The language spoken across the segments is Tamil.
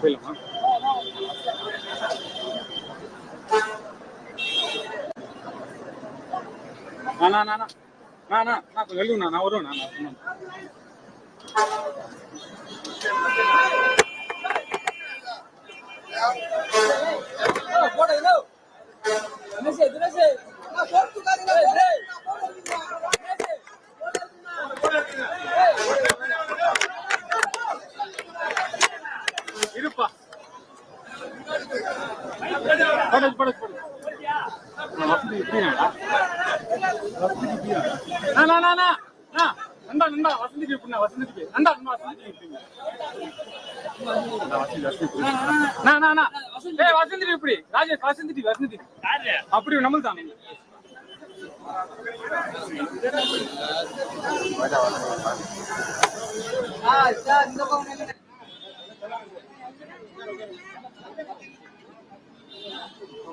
அப்படிலாமா நான் நான் நான் நான். வருவேன் நண்டா நண்டா வசந்திக்கு இப்படிண்ணா வசந்திக்கு நண்டா நண்டா வசந்திக்கு வசந்தி வசந்தி ஏய் வசந்திக்கு இப்படி ராஜேஷ் வசந்திக்கு வசந்திக்கு அப்படி நம்மளுக்கு தான் அண்ணா அதே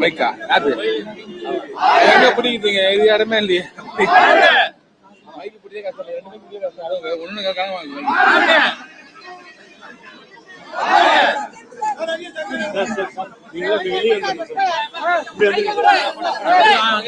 மைக்கா அது எங்க பிடிக்குதுங்க இது இடமே இல்லையே. மைக்கு கஷ்டம் ரெண்டுமே கஷ்டம் ஒண்ணு வாங்க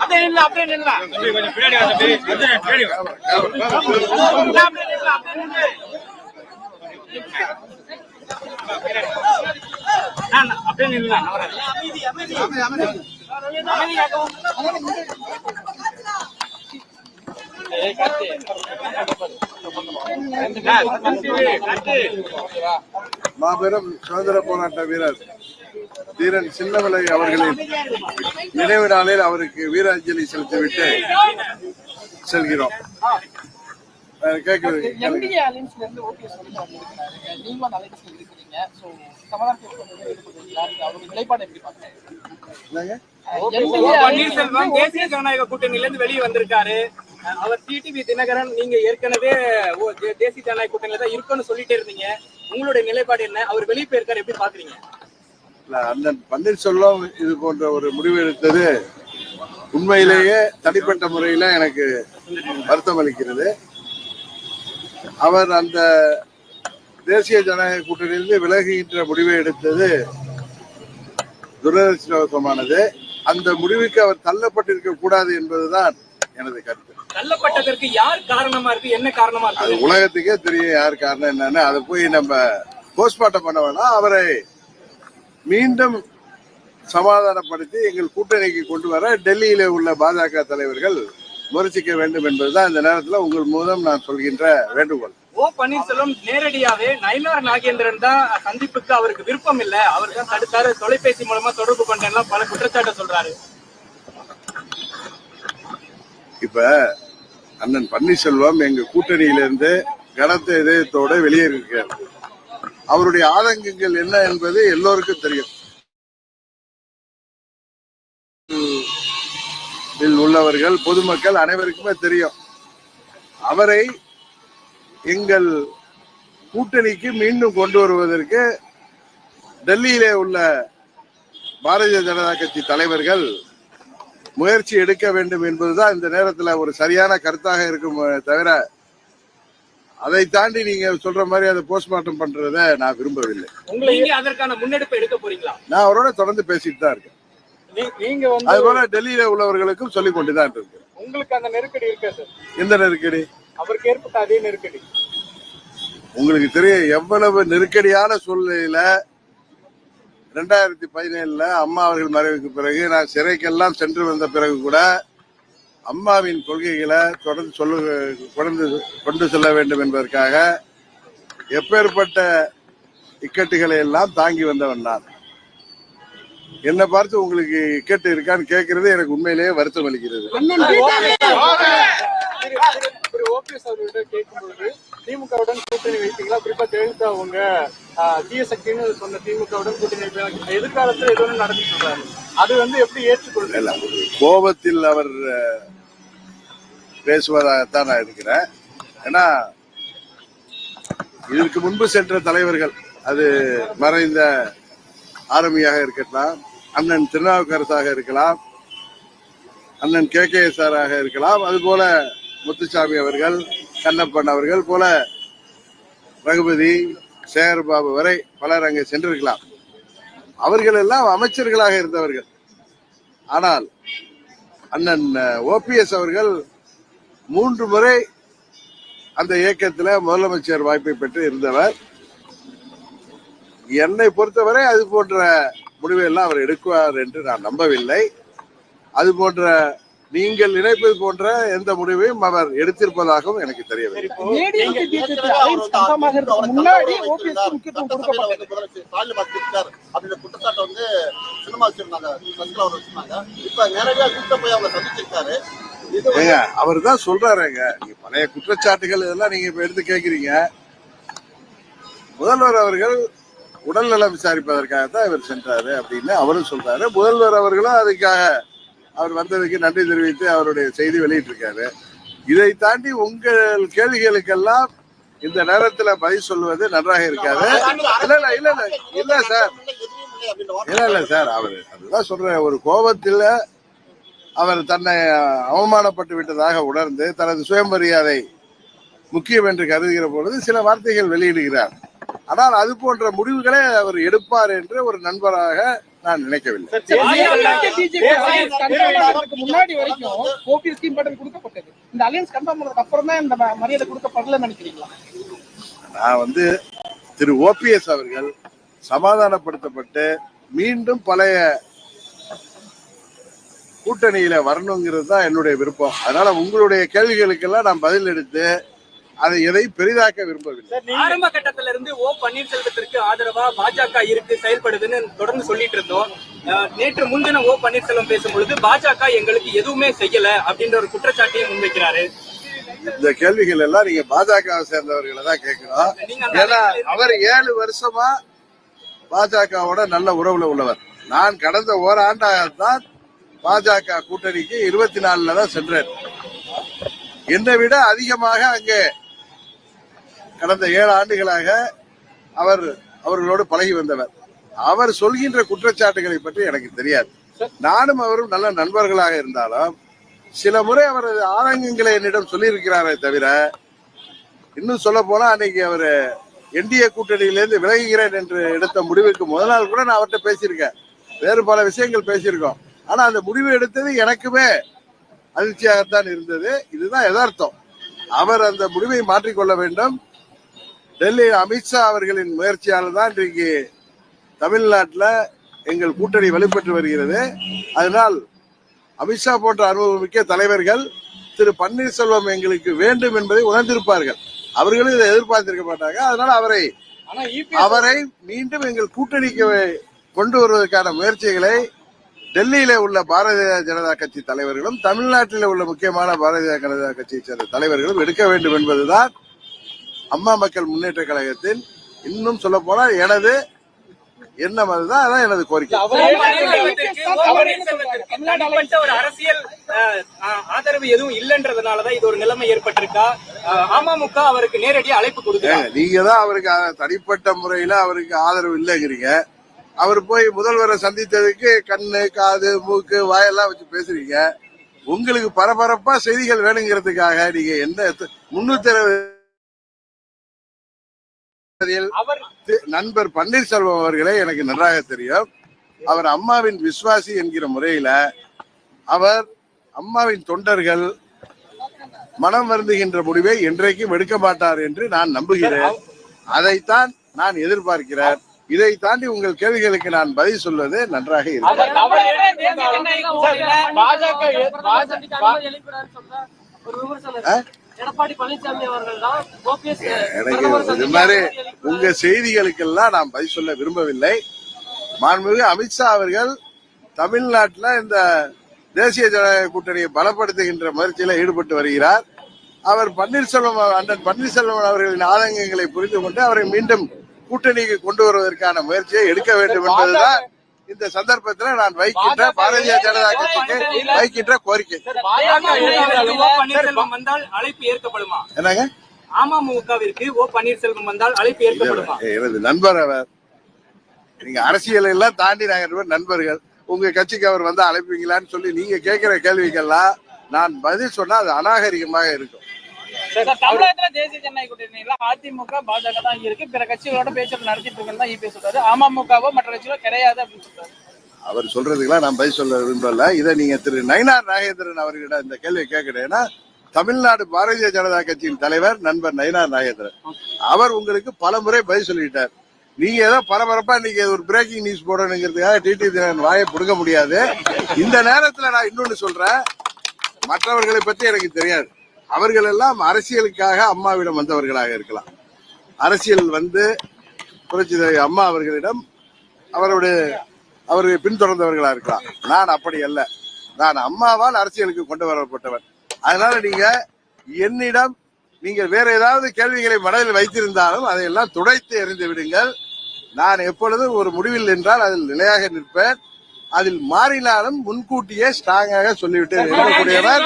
அப்படியே நில்ல அப்படியே நில்ல அப்படியே கொஞ்சம் பின்னாடி வந்து அப்படியே பின்னாடி வா. அப்படியே நில்ல அப்படியே நில்ல அப்படியே நில்ல மாபெரும் சுதந்திர போராட்ட வீரர் தீரன் சின்னமலை அவர்களின் நினைவு நாளில் அவருக்கு வீராஞ்சலி செலுத்திவிட்டு செல்கிறோம். கேட்குது கேக்குது கேளுங்க. என்டிஏ அலைன்ஸ்ல இருந்து ஓபிஎஸ் வந்து வந்திருக்கிறாரு நீங்களும் அந்த அலைன்ஸ்ல இருக்கிறீங்க சோ சமாதான பேச்சுவார்த்தை ஈடுபடுறீங்களா அவருடைய நிலைப்பாடு எப்படி பாக்குறீங்க என்னங்க? NDA பன்னீர்செல்வம். தேசிய ஜனநாயக கூட்டணியில இருந்து வெளியே வந்திருக்காரு. அவர் டிடிவி தினகரன் நீங்க ஏற்கனவே ஓ, தே- தேசிய ஜனநாயக கூட்டணியில தான் இருக்குன்னு சொல்லிட்டே இருந்தீங்க. உங்களுடைய நிலைப்பாடு என்ன? அவர் வெளியே போயிருக்காரு எப்படி பாக்குறீங்க அண்ணன் பன்னீர்செல்வம் இது போன்ற ஒரு முடிவு எடுத்தது உண்மையிலேயே தனிப்பட்ட முறையில எனக்கு வருத்தம் அளிக்கிறது. அவர் அந்த தேசிய ஜனநாயக கூட்டணியிலிருந்து விலகுகின்ற முடிவை எடுத்தது துரதிருஷ்டவசமானது. அந்த முடிவுக்கு அவர் தள்ளப்பட்டிருக்க கூடாது என்பதுதான் எனது கருத்து. தள்ளப்பட்டதற்கு யார் காரணமா இருக்கு? என்ன காரணமா அது இருக்கு உலகத்துக்கே தெரியும் யார் காரணம் என்னன்னு. அதை போய் நம்ம போஸ்ட்மார்ட்டம் பண்ண வேணாம். அவரை மீண்டும் சமாதானப்படுத்தி எங்கள் கூட்டணிக்கு கொண்டு வர டெல்லியில உள்ள பாஜக தலைவர்கள் முயற்சிக்க வேண்டும் என்பதுதான் இந்த நேரத்தில் உங்கள் மூலம் நான் சொல்கின்ற வேண்டுகோள். ஓ பன்னீர்செல்வம் நேரடியாவே நயனார் நாகேந்திரன் தான் சந்திப்புக்கு அவருக்கு விருப்பம் இல்ல. அவர் தான் தடுத்தாரு. தொலைபேசி மூலமா தொடர்பு கொண்டேன்லாம் பல குற்றச்சாட்டை சொல்றாரு. இப்ப அண்ணன் பன்னீர்செல்வம் எங்க கூட்டணியிலிருந்து கனத்த இதயத்தோட வெளியேறியிருக்கார் அவருடைய ஆதங்கங்கள் என்ன என்பது எல்லோருக்கும் தெரியும். உள்ளவர்கள் பொதுமக்கள் அனைவருக்குமே தெரியும். அவரை எங்கள் கூட்டணிக்கு மீண்டும் கொண்டு வருவதற்கு டெல்லியிலே உள்ள பாரதிய ஜனதா கட்சி தலைவர்கள் முயற்சி எடுக்க வேண்டும் என்பதுதான் இந்த நேரத்துல ஒரு சரியான கருத்தாக இருக்கும் தவிர அதை தாண்டி நீங்க சொல்ற மாதிரி அதை போஸ்ட்மார்ட்டம் பண்றத நான் விரும்பவில்லை. அதற்கான முன்னெடுப்பு எடுக்க போறீங்களா? நான் அவரோட தொடர்ந்து பேசிட்டு தான் இருக்கேன். நீங்க அது போல டெல்லியில உள்ளவர்களுக்கும் சொல்லிக் கொண்டுதான் இருக்கு உங்களுக்கு அந்த நெருக்கடி இருக்கா சார்? எந்த நெருக்கடி? அவருக்கு ஏற்பட்ட அதே நெருக்கடி. உங்களுக்கு தெரியும் எவ்வளவு நெருக்கடியான சூழ்நிலையில ரெண்டாயிரத்தி பதினேழுல அம்மா அவர்கள் மறைவுக்கு பிறகு நான் சிறைக்கெல்லாம் சென்று வந்த பிறகு கூட அம்மாவின் கொள்கைகளை தொடர்ந்து சொல்லு கொண்டு கொண்டு செல்ல வேண்டும் என்பதற்காக எப்பேற்பட்ட இக்கட்டுகளை எல்லாம் தாங்கி வந்தவன் நான். என்னை பார்த்து உங்களுக்கு இக்கட்டு இருக்கான்னு கேட்கறது எனக்கு உண்மையிலேயே வருத்தம் அளிக்கிறது. ஓபிஎஸ் அவர்கிட்ட கேட்கும்போது திமுகவுடன் கூட்டணி வைப்பீங்களா? குறிப்பா ஜெயலலிதா அவங்க தீயசக்தின்னு சொன்ன திமுகவுடன் கூட்டணி வைப்பீங்களா? எதிர்காலத்துல ஏதோ நடந்து சொல்றாரு அது வந்து எப்படி ஏற்றுக்கொள்ள கோபத்தில் அவர் பேசுவதாகத்தான் நான் இருக்கிறேன். ஏன்னா இதற்கு முன்பு சென்ற தலைவர்கள் அது மறைந்த ஆரம்பியாக இருக்கலாம் அண்ணன் திருநாவுக்கரசாக இருக்கலாம் அண்ணன் கே கே ஆக இருக்கலாம் அதுபோல முத்துசாமி அவர்கள் கண்ணப்பன் அவர்கள் போல ரகுபதி சேகர்பாபு வரை பலர் அங்கே சென்றிருக்கலாம். அவர்கள் எல்லாம் அமைச்சர்களாக இருந்தவர்கள். ஆனால் அண்ணன் ஓபிஎஸ் அவர்கள் மூன்று முறை அந்த இயக்கத்தில் முதலமைச்சர் வாய்ப்பை பெற்று இருந்தவர். என்னை பொறுத்தவரை அது போன்ற முடிவை எல்லாம் அவர் எடுக்குவார் என்று நான் நம்பவில்லை. அது போன்ற நீங்கள் நினைப்பது போன்ற எந்த முடிவையும் அவர் எடுத்திருப்பதாகவும் எனக்கு தெரியவில்லை. ஏங்க அவர் தான் சொல்றாருங்க பழைய குற்றச்சாட்டுகள் இதெல்லாம் நீங்க இப்ப எடுத்து கேக்குறீங்க. முதல்வர் அவர்கள் உடல்நலம் விசாரிப்பதற்காக தான் இவர் சென்றாரு அப்படின்னு அவரும் சொல்றாரு. முதல்வர் அவர்களும் அதுக்காக அவர் வந்ததுக்கு நன்றி தெரிவித்து அவருடைய செய்தி வெளியிட்டிருக்காரு. இதை தாண்டி உங்கள் கேள்விகளுக்கெல்லாம் இந்த நேரத்துல பதில் சொல்வது நன்றாக இருக்காது. இல்ல இல்ல இல்ல இல்ல இல்ல சார். இல்லை இல்ல இல்ல சார் அவர் அதுதான் சொல்ற ஒரு கோபத்தில் அவர் தன்னை அவமானப்பட்டு விட்டதாக உணர்ந்து தனது சுயமரியாதை முக்கியம் என்று கருதுகிற பொழுது சில வார்த்தைகள் வெளியிடுகிறார். ஆனால் அது போன்ற முடிவுகளை அவர் எடுப்பார் என்று ஒரு நண்பராக நான் நினைக்கவில்லை. முன்னாடி வரைக்கும் ஓபிஎஸ் இம்பார்ட்டன்ட் கொடுக்கப்பட்டது. இந்த அலைன்ஸ் கன்ஃபார்ம் ஆனதுக்கு அப்புறம் தான் இந்த மரியாதை கொடுக்கப்படலன்னு நினைக்கிறீங்களா? நான் வந்து திரு ஓபிஎஸ் அவர்கள் சமாதானப்படுத்தப்பட்டு மீண்டும் பழைய கூட்டணியில வரணுங்கிறது தான் என்னுடைய விருப்பம். அதனால உங்களுடைய கேள்விகளுக்கெல்லாம் நான் பதில் எடுத்து அதை எதை பெரிதாக்க விரும்பவில்லை. ஆரம்ப கட்டத்துல இருந்து ஓ பன்னீர்செல்வத்திற்கு ஆதரவா பாஜக இருக்கு செயல்படுதுன்னு தொடர்ந்து சொல்லிட்டு இருந்தோம். நேற்று முன்தினம் ஓ பன்னீர்செல்வம் பேசும்பொழுது பாஜக எங்களுக்கு எதுவுமே செய்யல அப்படின்ற ஒரு குற்றச்சாட்டையும் முன்வைக்கிறாரு. இந்த கேள்விகள் எல்லாம் நீங்க பாஜகவை சேர்ந்தவர்களை தான் கேட்கணும் ஏன்னா அவர் ஏழு வருஷமா பாஜகவோட நல்ல உறவுல உள்ளவர். நான் கடந்த ஓராண்டாகத்தான் பாஜக கூட்டணிக்கு இருபத்தி நாலுல தான் சென்றேன். என்னை விட அதிகமாக அங்கே கடந்த ஏழு ஆண்டுகளாக அவர் அவர்களோடு பழகி வந்தவர். அவர் சொல்கின்ற குற்றச்சாட்டுகளை பற்றி எனக்கு தெரியாது. நானும் அவரும் நல்ல நண்பர்களாக இருந்தாலும் சில முறை அவரது ஆதங்கங்களை என்னிடம் சொல்லியிருக்கிறாரே தவிர இன்னும் சொல்ல போனா அன்னைக்கு அவர் என்டிஏ கூட்டணியிலிருந்து விலகுகிறேன் என்று எடுத்த முடிவுக்கு முதல் நாள் கூட நான் அவர்கிட்ட பேசியிருக்கேன். வேறு பல விஷயங்கள் பேசியிருக்கோம். ஆனா அந்த முடிவு எடுத்தது எனக்குமே அதிர்ச்சியாகத்தான் இருந்தது. இதுதான் யதார்த்தம். அவர் அந்த முடிவை மாற்றிக்கொள்ள வேண்டும். டெல்லி அமித்ஷா அவர்களின் முயற்சியால் தான் இன்றைக்கு தமிழ்நாட்டில் எங்கள் கூட்டணி வலுப்பெற்று வருகிறது. அதனால் அமித்ஷா போன்ற அனுபவமிக்க தலைவர்கள் திரு பன்னீர்செல்வம் எங்களுக்கு வேண்டும் என்பதை உணர்ந்திருப்பார்கள். அவர்களும் இதை எதிர்பார்த்திருக்க மாட்டாங்க. அதனால அவரை ஆனா அவரை மீண்டும் எங்கள் கூட்டணிக்கு கொண்டு வருவதற்கான முயற்சிகளை டெல்லியில உள்ள பாரதிய ஜனதா கட்சி தலைவர்களும் தமிழ்நாட்டில் உள்ள முக்கியமான பாரதிய ஜனதா கட்சியை சேர்ந்த தலைவர்களும் எடுக்க வேண்டும் என்பதுதான் அம்மா மக்கள் முன்னேற்ற கழகத்தின் இன்னும் சொல்ல போனால் எனது எண்ணம் அதுதான் அதான் எனது கோரிக்கை. ஒரு அரசியல் ஆதரவு எதுவும் இல்லைன்றதுனாலதான் இது ஒரு நிலைமை ஏற்பட்டிருக்கா? அமமுக அவருக்கு நேரடியா அழைப்பு ஏங்க, நீங்க தான் அவருக்கு தனிப்பட்ட முறையில அவருக்கு ஆதரவு இல்லைங்கிறீங்க. அவர் போய் முதல்வரை சந்தித்ததுக்கு கண்ணு காது மூக்கு வாயெல்லாம் வச்சு பேசுறீங்க. உங்களுக்கு பரபரப்பா செய்திகள் வேணுங்கிறதுக்காக நீங்க என்ன முன்னூத்தி நண்பர் பன்னீர்செல்வம் அவர்களே எனக்கு நன்றாக தெரியும். அவர் அம்மாவின் விசுவாசி என்கிற முறையில அவர் அம்மாவின் தொண்டர்கள் மனம் வருந்துகின்ற முடிவை என்றைக்கும் எடுக்க மாட்டார் என்று நான் நம்புகிறேன். அதைத்தான் நான் எதிர்பார்க்கிறேன். இதை தாண்டி உங்கள் கேள்விகளுக்கு நான் பதில் சொல்வது நன்றாக இருக்கும். எடப்பாடி பழனிசாமி அவர்கள் தான் ஓபிஎஸ் எனக்கு இது மாதிரி உங்க செய்திகளுக்கெல்லாம் நான் பதில் சொல்ல விரும்பவில்லை. மாண்புமிகு அமித்ஷா அவர்கள் தமிழ்நாட்டில் இந்த தேசிய ஜனநாயக கூட்டணியை பலப்படுத்துகின்ற முயற்சியில் ஈடுபட்டு வருகிறார். அவர் பன்னீர்செல்வம் அண்ணன் பன்னீர்செல்வம் அவர்களின் ஆதங்கங்களை புரிந்து கொண்டு அவரை மீண்டும் கூட்டணிக்கு கொண்டு வருவதற்கான முயற்சியை எடுக்க வேண்டும் என்பதுதான் இந்த சந்தர்ப்பத்தில் நான் வைக்கின்ற பாரதிய ஜனதா கட்சிக்கு வைக்கின்ற கோரிக்கை. என்னங்க? அமமுகவிற்கு ஓ பன்னீர்செல்வம் வந்தால் அழைப்பு ஏற்கப்படுமா? இது எனது நண்பர் அவர். நீங்க அரசியல் எல்லாம் தாண்டி நாங்க நண்பர்கள். உங்க கட்சிக்கு அவர் வந்து அழைப்பீங்களான்னு சொல்லி நீங்க கேட்கிற கேள்விக்கெல்லாம் நான் பதில் சொன்னா அது அநாகரிகமாக இருக்கும். தமிழகத்துல தேசிய ஜனநாயக கூட்டணியில அதிமுக பாஜக தான் இருக்கு. பிற கட்சிகளோட பேச்சுவார்த்தை நடத்திட்டு இருக்கேன்னு தான் இபி சொல்றாரு. அமமுகவோ மற்ற கட்சிகளோ கிடையாது அப்படின்னு சொல்றாரு. அவர் சொல்றதுக்கெல்லாம் நான் பதில் சொல்ல விரும்பல. இதை நீங்க திரு நயினார் நாகேந்திரன் அவர்கிட்ட இந்த கேள்வியை கேட்கிறேன்னா தமிழ்நாடு பாரதிய ஜனதா கட்சியின் தலைவர் நண்பர் நயினார் நாகேந்திரன். அவர் உங்களுக்கு பல முறை பதில் சொல்லிட்டார். நீங்க ஏதோ பரபரப்பா இன்னைக்கு ஒரு பிரேக்கிங் நியூஸ் போடணுங்கிறதுக்காக டிடி தினகரன் வாயை புடுங்க முடியாது. இந்த நேரத்துல நான் இன்னொன்னு சொல்றேன். மற்றவர்களை பற்றி எனக்கு தெரியாது. அவர்கள் எல்லாம் அரசியலுக்காக அம்மாவிடம் வந்தவர்களாக இருக்கலாம். அரசியல் வந்து புரட்சி அம்மா அவர்களிடம் அவருடைய அவரை பின்தொடர்ந்தவர்களா இருக்கலாம். நான் அப்படி அல்ல. நான் அம்மாவால் அரசியலுக்கு கொண்டு வரப்பட்டவன். அதனால நீங்க என்னிடம் நீங்கள் வேற ஏதாவது கேள்விகளை மனதில் வைத்திருந்தாலும் அதையெல்லாம் துடைத்து எறிந்து விடுங்கள். நான் எப்பொழுதும் ஒரு முடிவில் என்றால் அதில் நிலையாக நிற்பேன். அதில் மாறினாலும் முன்கூட்டியே ஸ்ட்ராங்காக சொல்லிவிட்டு இருக்கக்கூடியவர்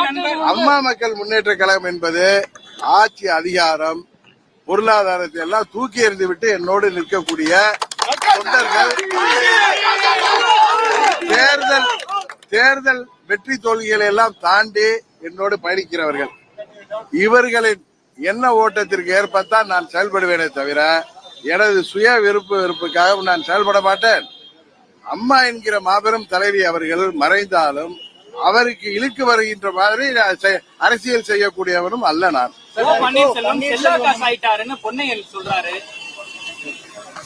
அம்மா மக்கள் முன்னேற்ற கழகம் என்பது ஆட்சி அதிகாரம் பொருளாதாரத்தை எல்லாம் தூக்கி எறிந்து விட்டு என்னோடு நிற்கக்கூடிய தொண்டர்கள். தேர்தல் தேர்தல் வெற்றி தோல்விகளை எல்லாம் தாண்டி என்னோடு பயணிக்கிறவர்கள். இவர்களின் என்ன ஓட்டத்திற்கு ஏற்பத்தான் நான் செயல்படுவேனே தவிர எனது சுய விருப்பு வெறுப்புக்காக நான் செயல்பட மாட்டேன். அம்மா என்கிற மாபெரும் தலைவி அவர்கள் மறைந்தாலும் அவருக்கு இழுக்கு வருகின்ற மாதிரி அரசியல் செய்யக்கூடியவனும் அல்ல நான்.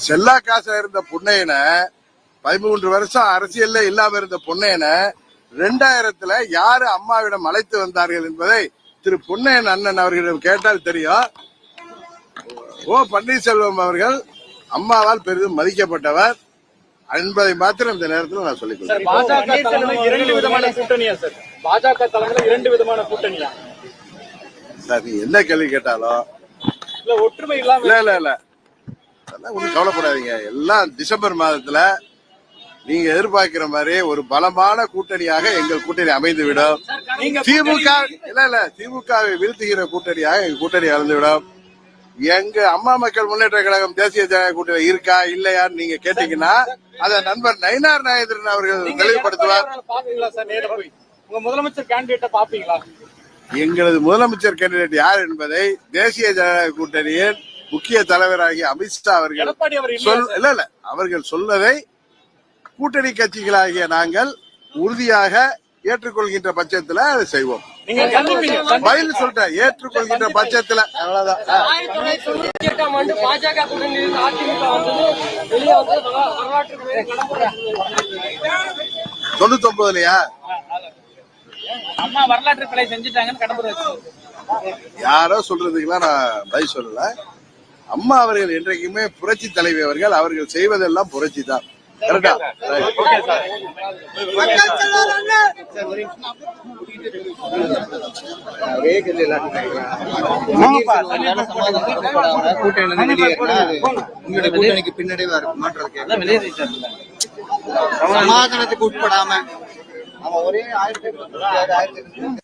செல்லா காசா இருந்த பொன்னையனை பதிமூன்று வருஷம் அரசியல்ல இல்லாம இருந்த பொன்னையனை ரெண்டாயிரத்துல யாரு அம்மாவிடம் அழைத்து வந்தார்கள் என்பதை திரு பொன்னையன் அண்ணன் அவர்களிடம் கேட்டால் தெரியும். ஓ பன்னீர்செல்வம் அவர்கள் அம்மாவால் பெரிதும் மதிக்கப்பட்டவர். என்பதை மாத்திரம் இந்த நேரத்தில் நான் சொல்லிக் கொள்கிறேன். பாஜக தலைமையில இரண்டு விதமான கூட்டணியா சார்? பாஜக தலைமையில இரண்டு விதமான கூட்டணியா? சார் நீங்க என்ன கேள்வி கேட்டாலும் இல்ல ஒற்றுமை இல்லாம இல்ல இல்ல இல்ல. அதெல்லாம் ஒன்றும் கவலைப்படாதீங்க. எல்லாம் டிசம்பர் மாதத்துல நீங்க எதிர்பார்க்கிற மாதிரி ஒரு பலமான கூட்டணியாக எங்கள் கூட்டணி அமைந்துவிடும். திமுக இல்ல இல்ல திமுகவை வீழ்த்துகிற கூட்டணியாக எங்க கூட்டணி அமைந்துவிடும். எங்க அம்மா மக்கள் முன்னேற்ற கழகம் தேசிய ஜனநாயக கூட்டணி இருக்கா இல்லையான்னு நீங்க கேட்டீங்கன்னா அத நண்பர் நயினார் நாயந்திரன் அவர்கள் தெளிவுபடுத்துவார். உங்க முதலமைச்சர் கேண்டிடேட்ட பாப்பீங்களா எங்களது முதலமைச்சர் கேண்டிடேட் யார் என்பதை தேசிய ஜனநாயக கூட்டணியின் முக்கிய தலைவராகிய அமித்ஷா அவர்கள் சொல் இல்ல இல்ல. அவர்கள் சொல்வதை கூட்டணி கட்சிகளாகிய நாங்கள் உறுதியாக ஏற்றுக்கொள்கின்ற பட்சத்துல அதை செய்வோம். பதில் சொல்லிட்டேன். ஏற்றுக்கொள்கின்ற பட்சத்துல. அவ்வளவுதான். ஆயிரத்தி தொள்ளாயிரத்தி தொண்ணூத்தி எட்டாம் ஆண்டு பாஜக கூட்டணியில் அதிமுக வந்தது வெளியே வந்து வரலா- வரலாற்று பிழை கடம்புற தொண்ணூத்தி ஒன்பதுலயா அம்மா வரலாற்று பிழை செஞ்சுட்டாங்கன்னு கடம்பூர் யாரோ சொல்றதுக்கெல்லாம் நான் பதில் சொல்லல. அம்மா அவர்கள் என்றைக்குமே புரட்சி தலைவி அவர்கள் அவர்கள் செய்வதெல்லாம் புரட்சி தான். கரெக்டா? Okay sir. கூட்டணிக்கு பின்னடைவா இருக்குமான்றது சமாதானத்துக்கு உட்படாம. அவன் ஒரே ஆயிரத்தி